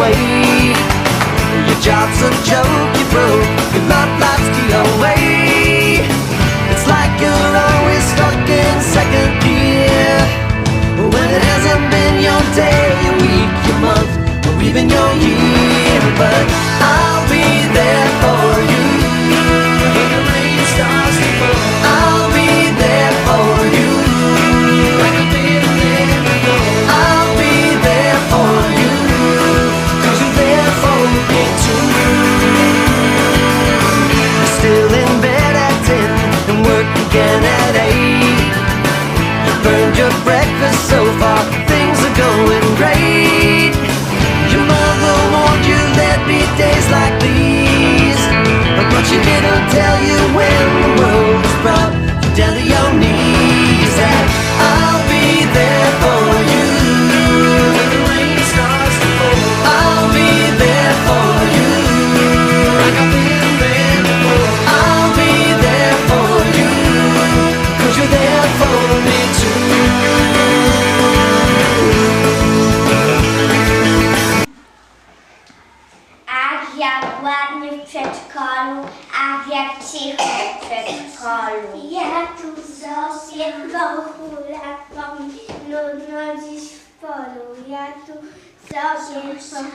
way. Your job's a joke, you broke. Your love life's the away. It's like you're always stuck in second gear. When it hasn't been your day, your week, your month, or even your year. But I'll be there for tell you tu sobie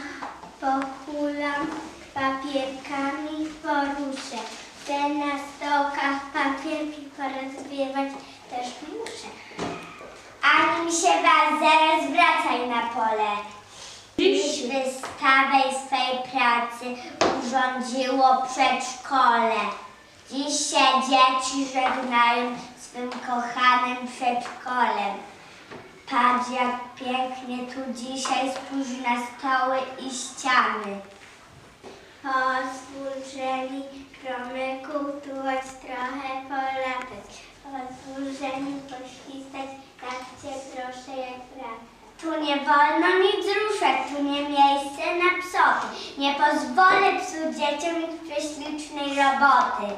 po, pochulam, papierkami poruszę. Chcę na stokach papierki porozwiewać też muszę. Ani mi się was, zaraz wracaj na pole. Dziś wystawę swej pracy urządziło przedszkole. Dziś się dzieci żegnają swym kochanym przedszkolem. Patrz jak pięknie tu dzisiaj spójrz na stoły i ściany. Pozwól, że mi promyku tu choć trochę polatać. Pozwól, że mi poświstać, tak cię proszę jak brat. Tu nie wolno nic ruszać, tu nie miejsce na psoty. Nie pozwolę psuć dzieciom ich prześlicznej roboty.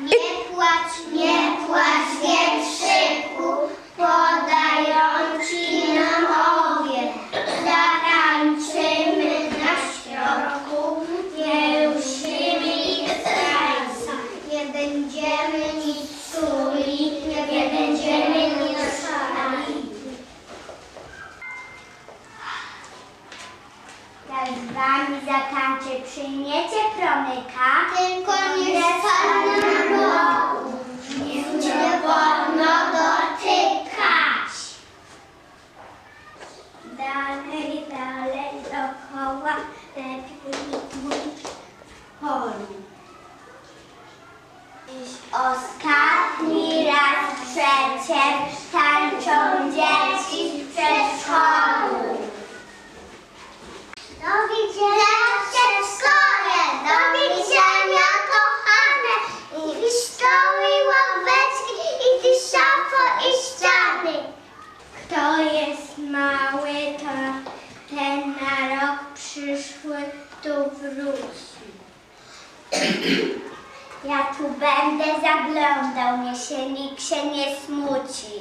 Nie płacz, nie płacz, wietrzyku, podając ci nam ogień. Zatańczymy na środku, nie ruszymy ich z tańca. Nie będziemy nic czuli, nie będziemy nic szali. Jak z wami zatańczę, przyjmiecie promyka? Tylko nie spadnę na boku, nie wolno dotykać. Dalej, dalej dookoła, lepiej mówić w polu. Dziś ostatni raz przecie tańczą dzieci w przedszkolu. Do widzenia w przedszkole, do widzenia kochane. I stoły, i ławeczki, i ty szafo, i ściany. Kto jest mały, to ten na rok przyszły tu wróci. Ja tu będę zaglądał, mnie się nikt się nie smuci.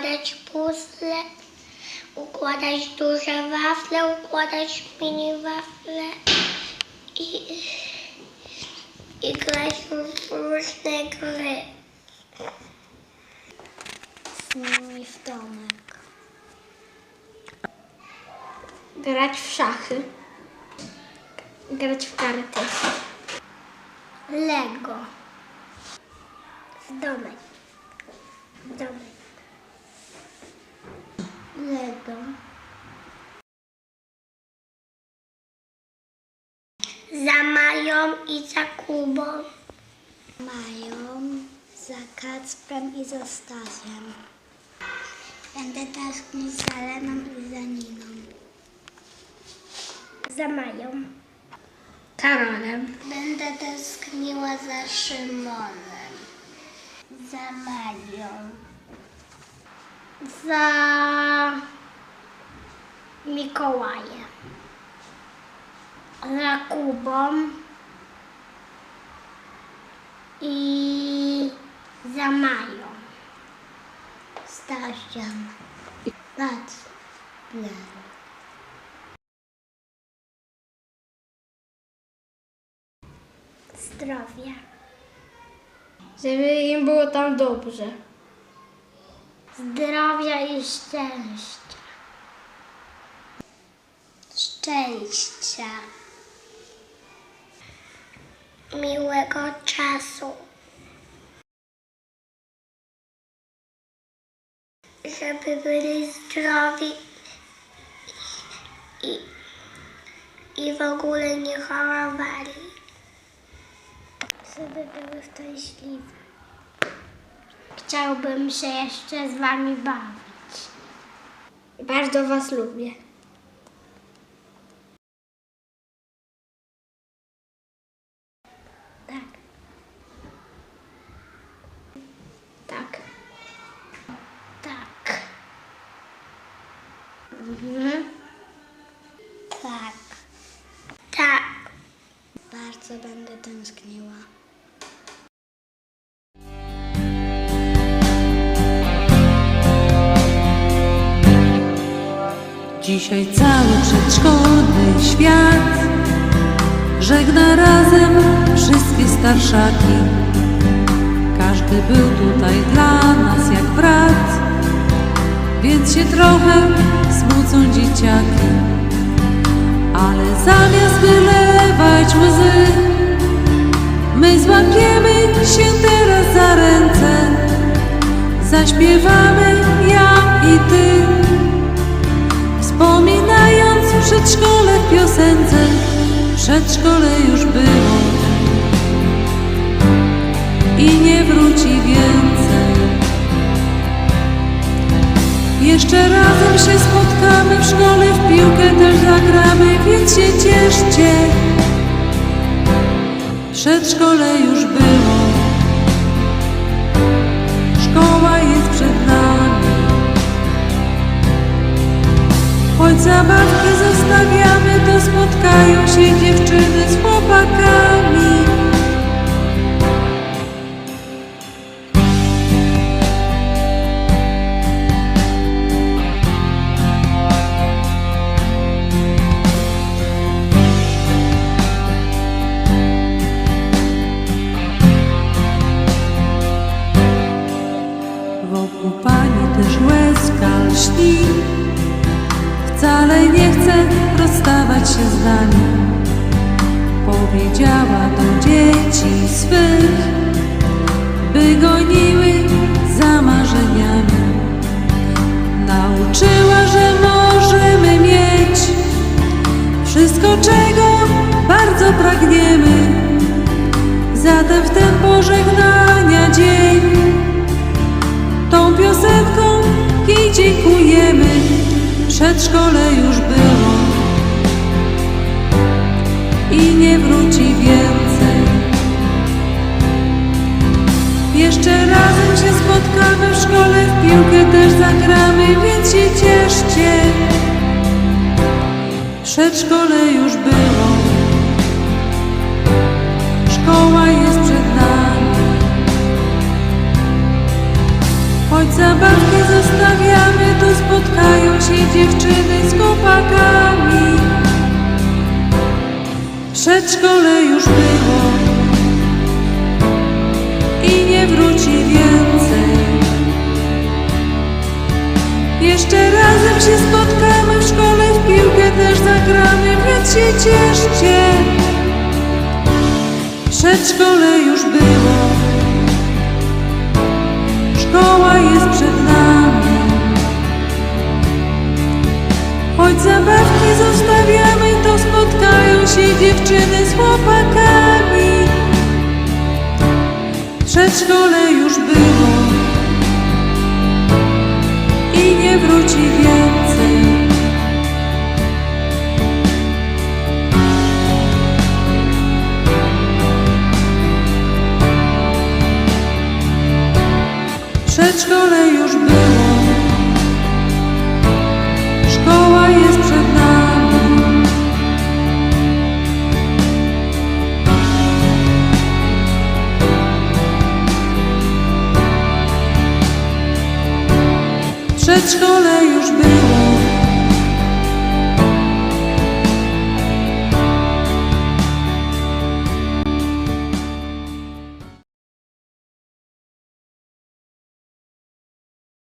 Układać puzzle, układać duże wafle, układać mini wafle i, i grać w różne gry. Z nimi w domek. Grać w szachy. Grać w karty. Lego. W domek. W domek. Lego. Za Mają i za Kubą. Mają, za Kacprem i za Stasiem. Będę tęsknić za Leną i za Niną. Za Mają. Karolem. Będę tęskniła za Szymonem. Za Marią. Za Mikołajem. Za Kubą. I za Mają. Stasiem. Zdrowia. Żeby im było tam dobrze. Zdrowia i szczęścia. Szczęścia. Miłego czasu. Żeby byli zdrowi i, i w ogóle nie chorowali żeby były szczęśliwe. Chciałbym się jeszcze z wami bawić. Bardzo was lubię. Tak. Tak. Tak. Mhm. Dzisiaj cały przedszkolny świat żegna razem wszystkie starszaki. Każdy był tutaj dla nas jak brat, więc się trochę smucą dzieciaki. Ale zamiast wylewać łzy, my złapiemy przedszkole już było i nie wróci więcej. Jeszcze razem się spotkamy w szkole, w piłkę też zagramy, więc się cieszcie. Przedszkole już było, szkoła jest przed nami. Choć zabawki zostawiamy, spotkają się dziewczyny z chłopakami. Rozstawać się z nami. Powiedziała do dzieci swych, by goniły za marzeniami. Nauczyła, że możemy mieć wszystko, czego bardzo pragniemy. Zatem w ten pożegnania dzień tą piosenką jej dziękujemy. Przedszkole już było i nie wróci więcej. Jeszcze razem się spotkamy w szkole, w piłkę też zagramy, więc się cieszcie. Przedszkole już było, szkoła jest przed nami. Choć zabawki zostały się dziewczyny z chłopakami. Przedszkole już było i nie wróci więcej. Jeszcze razem się spotkamy w szkole, w piłkę też zagramy, więc się cieszcie. Przedszkole już było, szkoła jest przed nami. Choć zabawki zostawiamy, spotkają się dziewczyny z chłopakami. Przedszkole już było i nie wróci więcej. Przedszkole już